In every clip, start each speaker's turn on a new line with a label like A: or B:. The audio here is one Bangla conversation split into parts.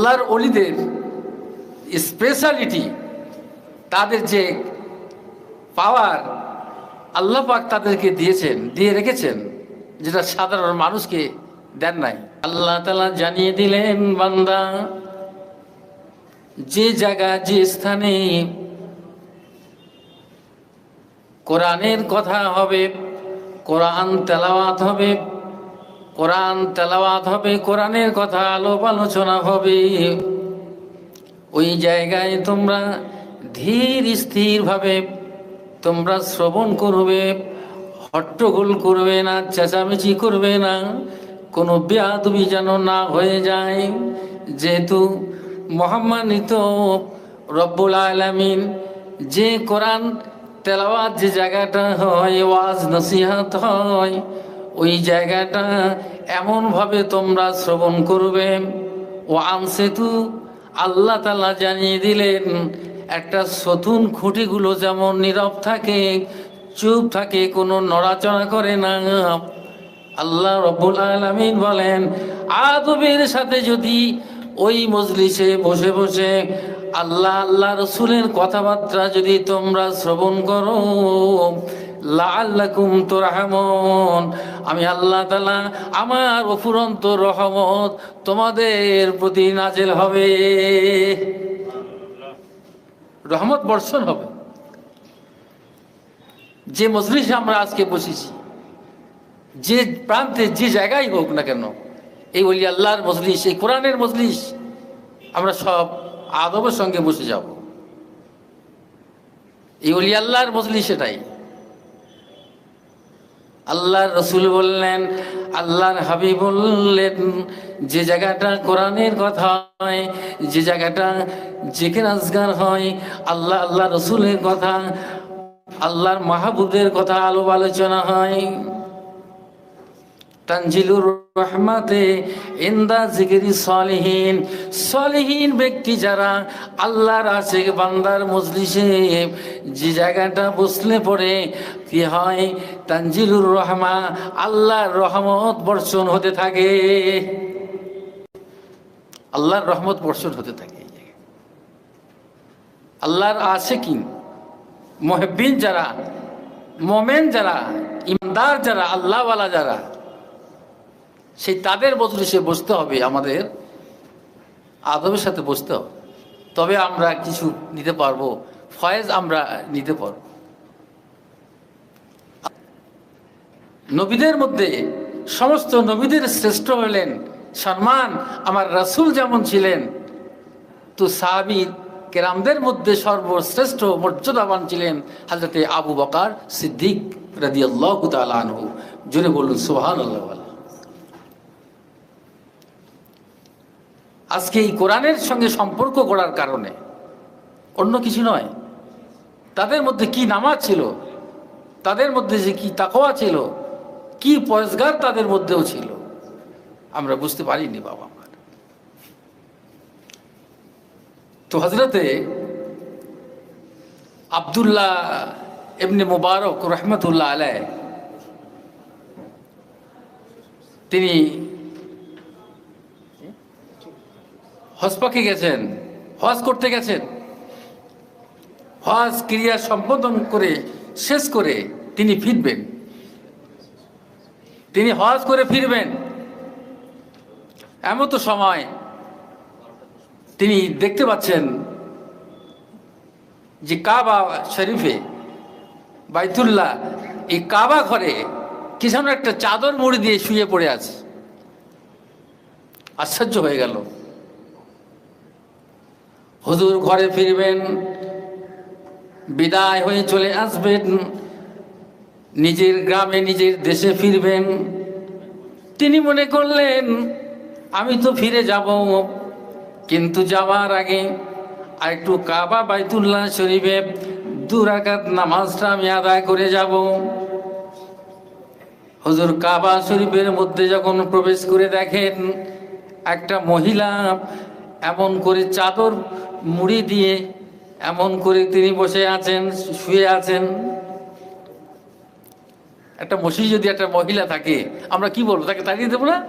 A: আল্লাহর অলিদের স্পেশালিটি তাদের যে পাওয়ার আল্লাহ পাক তাদেরকে দিয়েছেন, দিয়ে রেখেছেন, যেটা সাধারণ মানুষকে দেন নাই। আল্লাহ তালা জানিয়ে দিলেন, বান্দা, যে জায়গা, যে স্থানে কোরআনের কথা হবে, কোরআন তেলাওয়াত হবে কোরআন তেলাওয়াত হবে, কোরআনের কথা আলোপ আলোচনা হবে। ওই জায়গায় তোমরা ধীর স্থিরভাবে তোমরা শ্রবণ করবে, হট্টগোল করবে না, চেঁচামেচি করবে না, কোনো বেয়াদবি যেন না হয়ে যায়। যেহেতু মহাম্মানিত রব্বুল আলামিন যে কোরআন তেলাওয়াত যে জায়গাটা হয় ওয়াজ নসিহাত হয় ওই জায়গাটা এমনভাবে তোমরা শ্রবণ করবে। ও আনসেতু আল্লাহ তালা জানিয়ে দিলেন, একটা সতুন খুঁটিগুলো যেমন নীরব থাকে, চুপ থাকে, কোনো নড়াচড়া করে না। আল্লাহ রব্বুল আলমিন বলেন, আদবের সাথে যদি ওই মজলিসে বসে বসে আল্লাহ আল্লাহ রসুলের কথাবার্তা যদি তোমরা শ্রবণ করো আমি আল্লাহ আমার অফুরন্ত রহমত তোমাদের প্রতি নাজেল হবে। রহমত বর্ষণ হবে। যে মজলিসে আমরা আজকে বসেছি, যে প্রান্তে যে জায়গায় হোক না কেন, এই বলি আল্লাহর মজলিস, এই কোরআনের মজলিস, আমরা সব আদবের সঙ্গে বসে যাব। এই অলি আল্লাহর মজলিস সেটাই আল্লাহর রসুল বললেন, আল্লাহর হাবি বললেন, যে জায়গাটা কোরআনের কথা হয়, যে জায়গাটা জেকের আজগার হয়, আল্লাহ আল্লাহ রসুলের কথা, আল্লাহর মাহবুদের কথা আলো আলোচনা হয়। তানজিলুর রহমাতে, ইন্দা জিগিরি সলিহীন সলিহীন ব্যক্তি যারা আল্লাহর আছে, বান্দার মজলিসে, যে জায়গাটা বসলে পড়ে কি হয়? তানজিলুর রহমা, আল্লাহর রহমত বর্ষণ হতে থাকে। আল্লাহর রহমত বর্ষণ হতে থাকে আল্লাহর আছে কি? মহবিন যারা, মোমেন যারা, ইমানদার যারা, আল্লাহওয়ালা যারা সেই তাদের বদলে সে বসতে হবে, আমাদের আদবের সাথে বসতে হবে। তবে আমরা কিছু নিতে পারব, ফয়েজ আমরা নিতে পারব। নবীদের মধ্যে সমস্ত নবীদের শ্রেষ্ঠ হলেন সম্মান আমার রাসূল যেমন ছিলেন, তো সাহাবি কেরামদের মধ্যে সর্বশ্রেষ্ঠ মর্যাদাবান ছিলেন হাজরতে আবু বকার সিদ্দিক রাদি আল্লাহ আনহু। জোরে বলুন সোহান আল্লাহ আজকে এই কোরআনের সঙ্গে সম্পর্ক করার কারণে, অন্য কিছু নয়। তাদের মধ্যে কি নামাজ ছিল, তাদের মধ্যে যে কি তাকোয়া ছিল, কি পয়সগার তাদের মধ্যেও ছিল, আমরা বুঝতে পারিনি বাবা আমার। তো হজরতে আবদুল্লাহ এমনি মুবারক রহমতুল্লাহ আলায় তিনি হজ পাকে গেছেন, হজ করতে গেছেন। হজ ক্রিয়া সম্বোধন করে, শেষ করে তিনি ফিরবেন। তিনি হজ করে ফিরবেন। এমন তো সময় তিনি দেখতে পাচ্ছেন যে কাবা শরীফে বাইতুল্লাহ, এই কাবা ঘরে কি একটা চাদর মুড়ি দিয়ে শুয়ে পড়ে আছে। আশ্চর্য হয়ে গেল। হুজুর ঘরে ফিরবেন, বিদায় হয়ে চলে আসবেন, নিজের গ্রামে, নিজের দেশে ফিরবেন। তিনি মনে করলেন, আমি তো ফিরে যাব, কিন্তু যাওয়ার আগে আর একটু কাবা বাইতুল্লাহ শরীফে দুরাকাত নামাজটা আমি আদায় করে যাব। হুজুর কাবা শরীফের মধ্যে যখন প্রবেশ করে দেখেন, একটা মহিলা এমন করে চাদর মুড়ি দিয়ে এমন করে তিনি বসে আছেন, শুয়ে আছেন। একটা মসজিদ যদি একটা মহিলা থাকে, আমরা কি বলব? তাকে তাড়িয়ে দেবো না?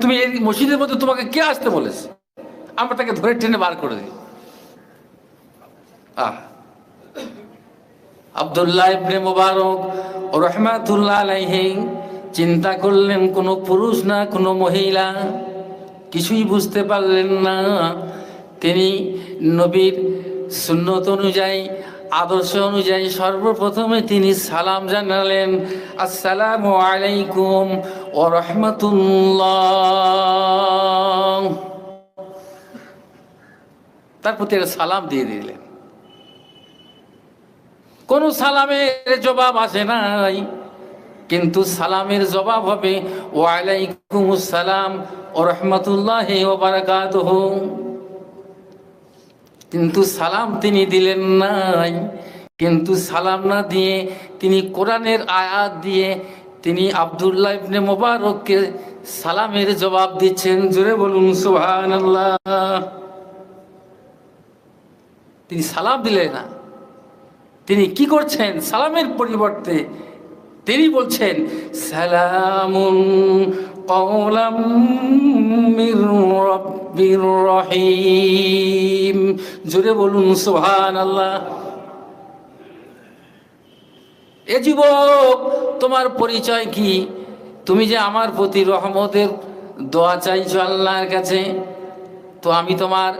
A: তুমি এই মসজিদের মধ্যে তোমাকে কে আসতে বলেছে? আমরা তাকে ধরে টেনে বার করে দিই। আহ। আবদুল্লাহ ইবনে মুবারক রহমাতুল্লাহ আলাইহি, চিন্তা করলেন কোনো পুরুষ না, কোনো মহিলা। কিছুই বুঝতে পারলেন না। তিনি নবীর সুন্নত অনুযায়ী, আদর্শ অনুযায়ী সর্বপ্রথমে তিনি সালাম জানালেন, আসসালামু আলাইকুম ও রহমতুল্লাহ। তার প্রতি একটা সালাম দিয়ে দিলেন। কোন সালামের জবাব আসে নাই। কিন্তু সালামের জবাব হবে ওয়ালাইকুম সালাম ও রহমতুল্লাহ কিন্তু সালাম তিনি দিলেন নাই। কিন্তু সালাম না দিয়ে তিনি কোরআনের আয়াত দিয়ে তিনি আবদুল্লাহ ইবনে মোবারককে সালামের জবাব দিচ্ছেন। জোরে বলুন, সুবহানাল্লাহ। তিনি সালাম দিলেন না। তিনি কি করছেন? সালামের পরিবর্তে তিনি বলছেন, সালামুন রহিম। জোরে বলুন, সুবহানাল্লাহ। এ যুবক, তোমার পরিচয় কি? তুমি যে আমার প্রতি রহমতের দোয়া চাইছো আল্লাহর কাছে, তো আমি তোমার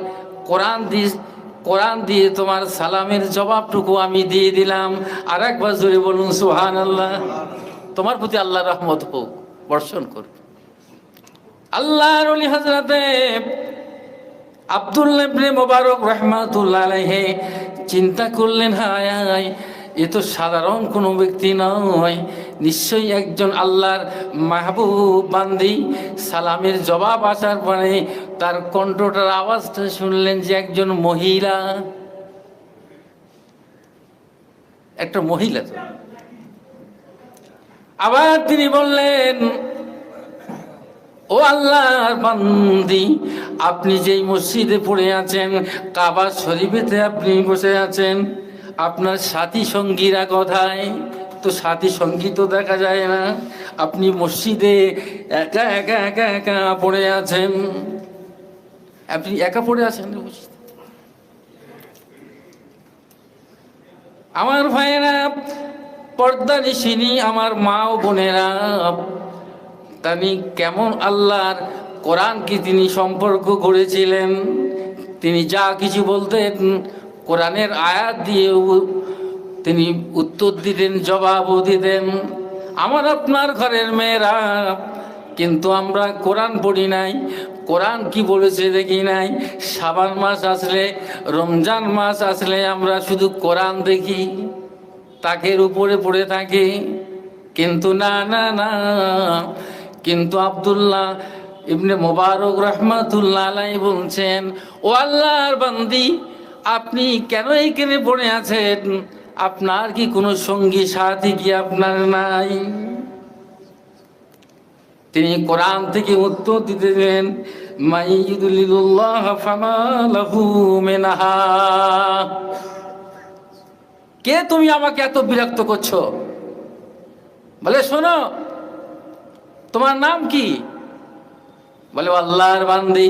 A: কোরআন দিয়ে কোরআন দিয়ে তোমার সালামের জবাবটুকু আমি দিয়ে দিলাম। আর একবার জোরে বলুন সুহান আল্লাহ তোমার প্রতি আল্লাহ রহমত হোক, বর্ষণ কর আল্লাহর অলি হজরতে আব্দুল্লাহ মোবারক রহমাতুল্লাহ চিন্তা করলেন, হায় হায় এ তো সাধারণ কোনো ব্যক্তি নয়। নিশ্চয়ই একজন আল্লাহর মাহবুব বান্দি। সালামের জবাব আসার পরে তার কণ্ঠটার আওয়াজটা শুনলেন যে একজন মহিলা। একটা মহিলা তো। আবার তিনি বললেন, ও আল্লাহর বান্দি, আপনি যেই মসজিদে পড়ে আছেন, কাবা শরীফেতে আপনি বসে আছেন আপনার সাথী সঙ্গীরা কোথায়, তো সাথী সঙ্গী তো দেখা যায় না। আপনি মসজিদে একা একা একা একা পড়ে আছেন। আপনি একা পড়ে আছেন আমার ভাইয়েরা, পর্দা নিশিনি আমার মা ও বোনেরা। তিনি কেমন আল্লাহর কোরআনকে তিনি সম্পর্ক করেছিলেন? তিনি যা কিছু বলতেন কোরআনের আয়াত দিয়ে তিনি উত্তর দিতেন, জবাবও দিতেন, আমার আপনার ঘরের মেয়েরা, কিন্তু আমরা কোরআন পড়ি নাই। কোরআন কি বলেছে দেখি নাই। সাবান মাস আসলে, রমজান মাস আসলে আমরা শুধু কোরআন দেখি, তাকের উপরে পড়ে থাকি। কিন্তু না না না, কিন্তু আবদুল্লাহ ইবনে মোবারক রহমাতুল্লাহ আলাই বলছেন, ও আল্লাহর বান্দি আপনি কেন এইখানে পড়ে আছেন? আপনার কি কোনো সঙ্গী সাথী কি আপনার নাই? তিনি কোরআন থেকে উত্তর দিতেছেন কে তুমি আমাকে এত বিরক্ত করছ? বলে, শোনো, তোমার নাম কি? বলে "ও আল্লাহর বান্দি,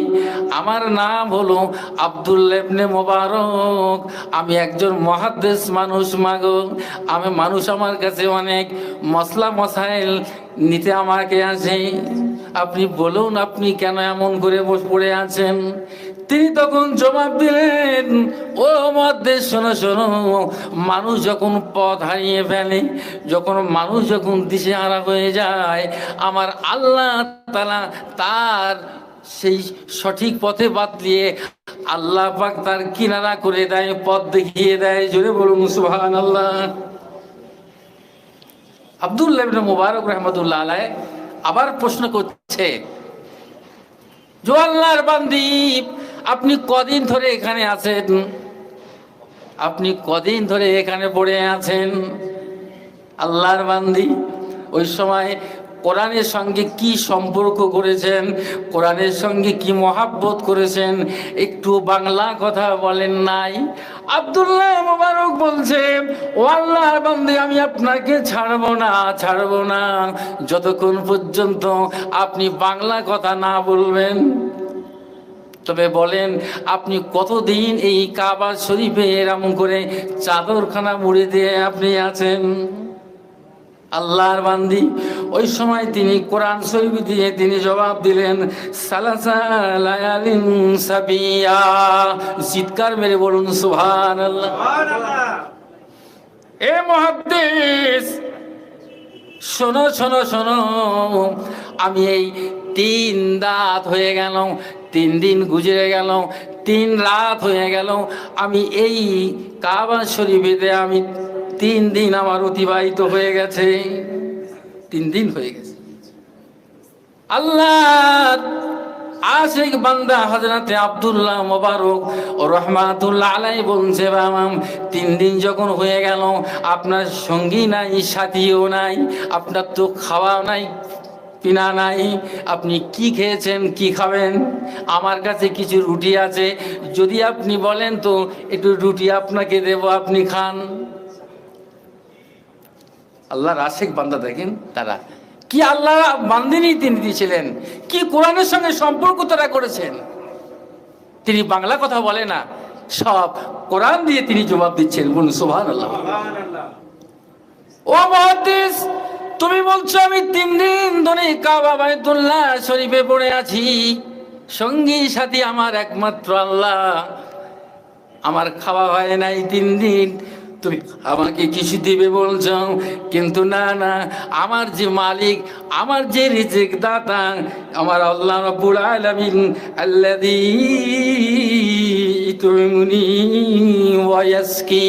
A: আমার নাম হলো আব্দুল ইবনে মোবারক। আমি একজন মহাদেশ মানুষ, মাগো। আমি মানুষ আমার কাছে অনেক মশলা মশাইল নিতে আমাকে আসে। আপনি বলুন, আপনি কেন এমন করে পড়ে আছেন? তিনি তখন জবাব দিলেন, ও মধ্যে শোনো শোনো, মানুষ যখন পথ হারিয়ে ফেলে, যখন মানুষ যখন দিশে হারা হয়ে যায়, আমার আল্লাহ তালা তার সেই সঠিক পথে বাদ দিয়ে আল্লাহ পাক তার কিনারা করে দেয়, পথ দেখিয়ে দেয়। জোরে বলুন সুবহান আল্লাহ আব্দুল্লাহ মুবারক রহমতুল্লাহ আলাই আবার প্রশ্ন করছে জো আল্লাহর বান্দি আপনি কদিন ধরে এখানে আছেন? আপনি কদিন ধরে এখানে পড়ে আছেন? আল্লাহর বান্দি, ওই সময় কোরআনের সঙ্গে কি সম্পর্ক করেছেন? কোরআনের সঙ্গে কি মহাব্বত করেছেন? একটু বাংলা কথা বলেন নাই। আব্দুল্লাহ মোবারক বলছে, ও আল্লাহর বান্দে, আমি আপনাকে ছাড়বো না ছাড়বো না। যতক্ষণ পর্যন্ত আপনি বাংলা কথা না বলবেন তবে বলেন আপনি কতদিন এই কাবা শরীফে এরম করে চাদরখানা মুড়ে দিয়ে আপনি আছেন? আল্লাহর বান্দি ওই সময় তিনি কোরআন শরীফ দিয়ে তিনি জবাব দিলেন সাবিয়া। চিৎকার মেরে বলুন সুভান আল্লাহ এ মহাদ্দেশ শোনো শোনো শোনো। আমি এই তিন দাঁত হয়ে গেল তিন দিন গুজরে গেল তিন রাত হয়ে গেল। আমি এই কাবা শরীফেতে আমি তিন দিন আমার অতিবাহিত হয়ে গেছে। তিন দিন হয়ে গেছে। আল্লাহ আশিক বান্দা হজরতে আব্দুল্লাহ মোবারক ও রহমাতুল্লাহ আলাই বলছে বামাম তিন দিন যখন হয়ে গেল, আপনার সঙ্গী নাই, সাথীও নাই, আপনার তো খাওয়া নাই, পিনা নাই, আপনি কি খেয়েছেন, কি খাবেন? আমার কাছে কিছু রুটি আছে, যদি আপনি বলেন তো, একটু রুটি আপনাকে দেব, আপনি খান। আল্লাহর আশেক বান্দা দেখেন তারা কি আল্লাহ বান্দিনী তিনি দিয়েছিলেন? কি কোরআনের সঙ্গে সম্পর্ক তারা করেছেন? তিনি বাংলা কথা বলে না, সব কোরআন দিয়ে তিনি জবাব দিচ্ছেন, বলুন সোহান আল্লাহ ও মহাদিস তুমি বলছো আমি তিন দিন ধরে কাবা বাইতুল্লাহ শরীফে পড়ে আছি। সঙ্গী সাথী আমার একমাত্র আল্লাহ। আমার খাওয়া হয় নাই তিন দিন। তুমি আমাকে কিছু দিবে বলছ? কিন্তু না না, আমার যে মালিক, আমার যে রিজিক দাতা, আমার আল্লাহ রব্বুল আলামিন আল্লাযী তুমিনি ওয়াসকি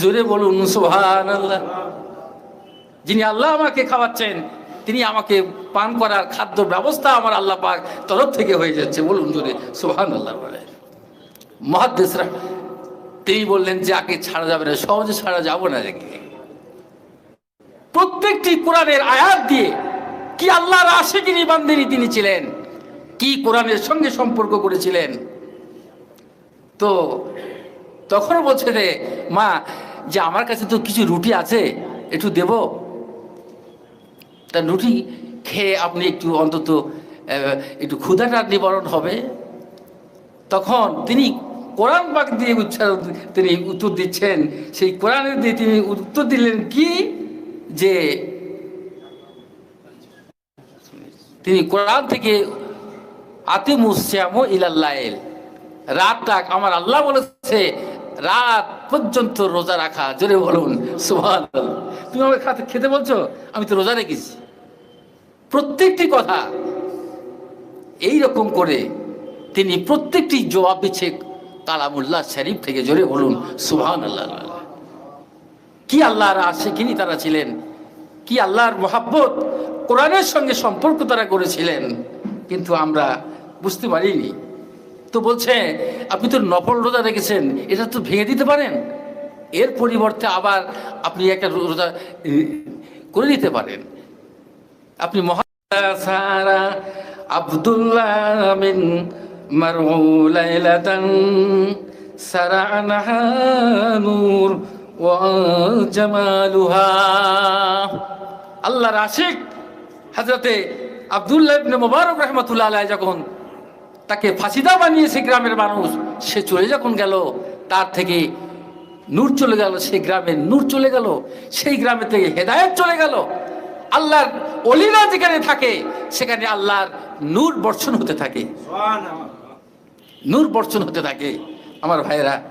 A: জোরে বলুন, সুবহানাল্লাহ। যিনি আল্লাহ আমাকে খাওয়াচ্ছেন, তিনি আমাকে পান করার খাদ্য ব্যবস্থা আমার আল্লাহ পাক তরফ থেকে হয়ে যাচ্ছে। বলুন জোরে, সুবহানাল্লাহ বলে মহাদ্দেশরা তিনি বললেন যে আগে ছাড়া যাবে না, সহজে ছাড়া যাব না প্রত্যেকটি কোরআনের আয়াত দিয়ে কি আল্লাহর আশেকিনি বান্দিনী তিনি ছিলেন, কি কোরআনের সঙ্গে সম্পর্ক করেছিলেন। তো তখন বলছে রে মা, যে আমার কাছে তো কিছু রুটি আছে, একটু দেব? তা রুটি খেয়ে আপনি একটু অন্তত একটু ক্ষুধাটা নিবারণ হবে। তখন তিনি কোরআন পাক দিয়ে উচ্চারণ তিনি উত্তর দিচ্ছেন। সেই কোরআনের দিয়ে তিনি উত্তর দিলেন কি? যে তিনি কোরআন থেকে আতিমুশ্যাম ইলাল্লাইল রাতটা আমার আল্লাহ বলেছে, রাত পর্যন্ত রোজা রাখা। জোরে বলুন সুভান তুমি আমাকে খাতে খেতে বলছো? আমি তো রোজা রেখেছি। প্রত্যেকটি কথা এই রকম করে তিনি প্রত্যেকটি জবাব দিচ্ছে কালামুল্লাহ শরীফ থেকে জোরে বলুন সুভান আল্লাহ কি আল্লাহর আশেকিনি তারা ছিলেন? কি আল্লাহর মোহাব্বত? কোরআনের সঙ্গে সম্পর্ক তারা করেছিলেন, কিন্তু আমরা বুঝতে পারিনি। তো বলছে, আপনি তো নফল রোজা রেখেছেন, এটা তো ভেঙে দিতে পারেন? এর পরিবর্তে আবার আপনি একটা রোজা করে দিতে পারেন। আপনি মহা সারা আব্দুল্লাহ মারউলাইলাতান সারানাহা নূর ওয়া জামালুহা আল্লাহর আশিক হযরতে আব্দুল্লাহ ইবনে মুবারক রাহমাতুল্লাহ আলাইহি যখন তাকে ফাঁসিদা বানিয়েছে গ্রামের মানুষ, সে চলে যখন গেল, তার থেকে নূর চলে গেল, সেই গ্রামের নূর চলে গেল, সেই গ্রামে থেকে হেদায়েত চলে গেল। আল্লাহর অলিরা যেখানে থাকে, সেখানে আল্লাহর নূর বর্ষণ হতে থাকে। নূর বর্ষণ হতে থাকে। আমার ভাইয়েরা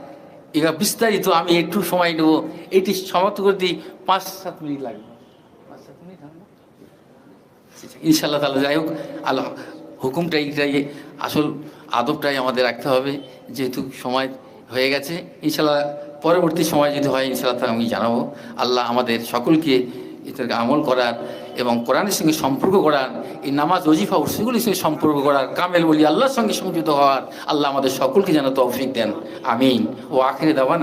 A: এবার বিস্তারিত আমি একটু সময় নেব। এটি সমাপ্ত করে দিই। পাঁচ, সাত মিনিট লাগবে। পাঁচ, সাত মিনিট? ইনশাল্লাহ তাহলে যাই হোক, আল্লাহ হুকুমটা এইটাই আসল আদবটাই আমাদের রাখতে হবে। যেহেতু সময় হয়ে গেছে ইনশাল্লাহ পরবর্তী সময় যদি হয় ইনশাল্লাহ আমি জানাব। আল্লাহ আমাদের সকলকে এটাকে আমল করার এবং কোরআনের সঙ্গে সম্পর্ক করার এই নামাজ, ওজিফা উৎসগুলির সঙ্গে সম্পর্ক করার কামেল বলি, আল্লাহর সঙ্গে সংযুক্ত হওয়ার, আল্লাহ আমাদের সকলকে যেন তৌফিক দেন। আমিন। ও আখেরে দেওয়ান